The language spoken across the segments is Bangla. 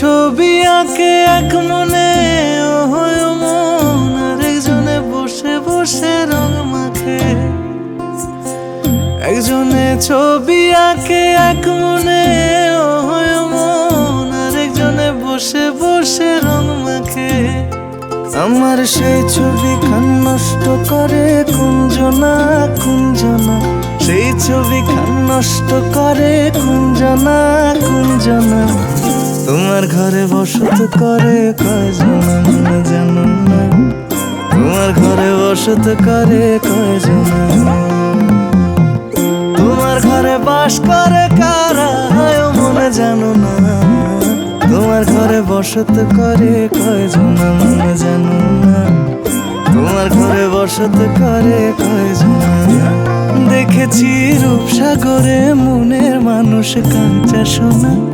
ছবি আঁকে, এক মনে মন আরেকজনে বসে বসে রং মাখে। একজনে ছবি আঁকে, এক মনে মন আরেকজনে বসে বসে রং মাখে। আমার সেই ছবি খান নষ্ট করে কুঞ্জনা কুঞ্জনা। সেই ছবি খান নষ্ট করে কুঞ্জনা কুঞ্জনা। তোমার ঘরে বসত করে কয়জন মনে জানো না তোমার ঘরে বসত করে কয়জন তোমার ঘরে বাস করে কারা মনে জানো না তোমার ঘরে বসত করে কয়জন মনে জানো না তোমার ঘরে বসত করে কয়জন দেখেছি রূপসাগরে মনের মানুষ কাঁচা সোনা।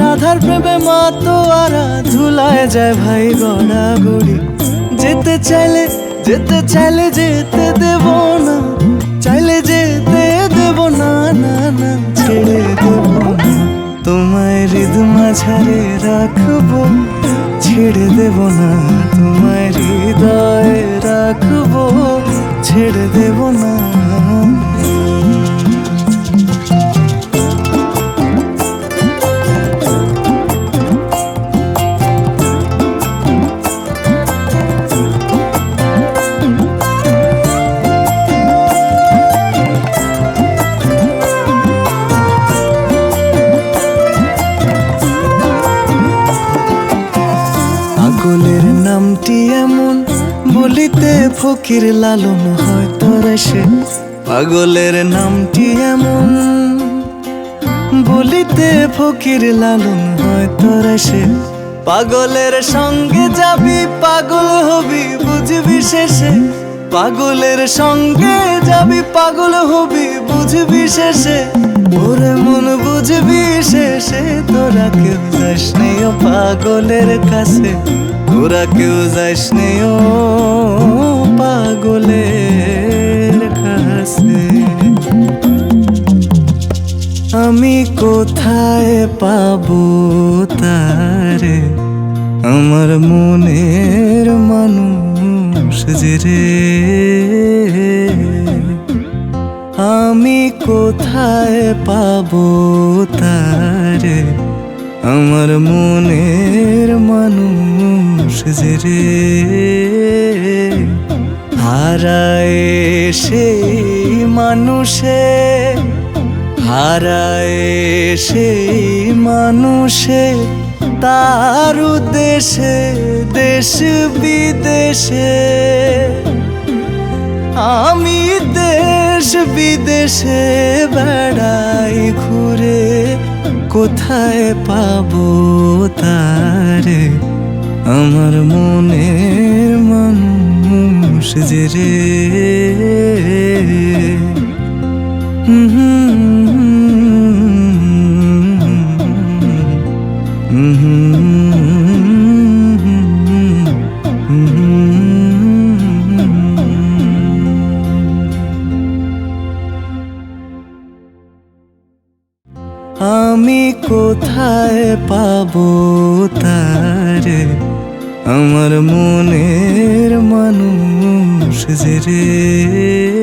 রাধার প্রেমে মাতো আরা ধুলায় যায় ভাই গড়া গড়ি যেতে চাইলে যেতে চাইলে যেতে দেব না। চাইলে যেতে দেব না না না, ছেড়ে দেব না। তোমায় হৃদ মাঝারে রাখব, ছেড়ে দেব না। তোমায় হৃদয়ে রাখব, ছেড়ে দেব না। পাগলের নামটি এমন, বলিতে ফকির লালন হয় তোরে সে পাগলের নামটি এমন, বলিতে ফকির লালন হয় তোরে সে পাগলের সঙ্গে যাবি, পাগল হবি, বুঝবি শেষে। পাগলের সঙ্গে যাবি, পাগল হবি, বুঝবি শেষে। ওরে মন বুঝবি শেষে, তোরা কেউ পাগলের কাছে, তোরা কেউ যাস নেই ও পাগলের কাছে। আমি কোথায় পাবো তারে? আমার মনের মানুষ যে রে। আমি কোথায় পাবো তারে? আমার মনের মানুষ যে রে, হারায় সেই মানুষে, হারায় সেই মানুষে, তার দেশে দেশ বিদেশে। আমি দেশ বিদেশে বেড়াই ঘুরে। কোথায় পাবো তার? আমার মনের মানুষ যে রে। আমি কোথায় পাবো তার? আমার মনের মানুষ যে রে।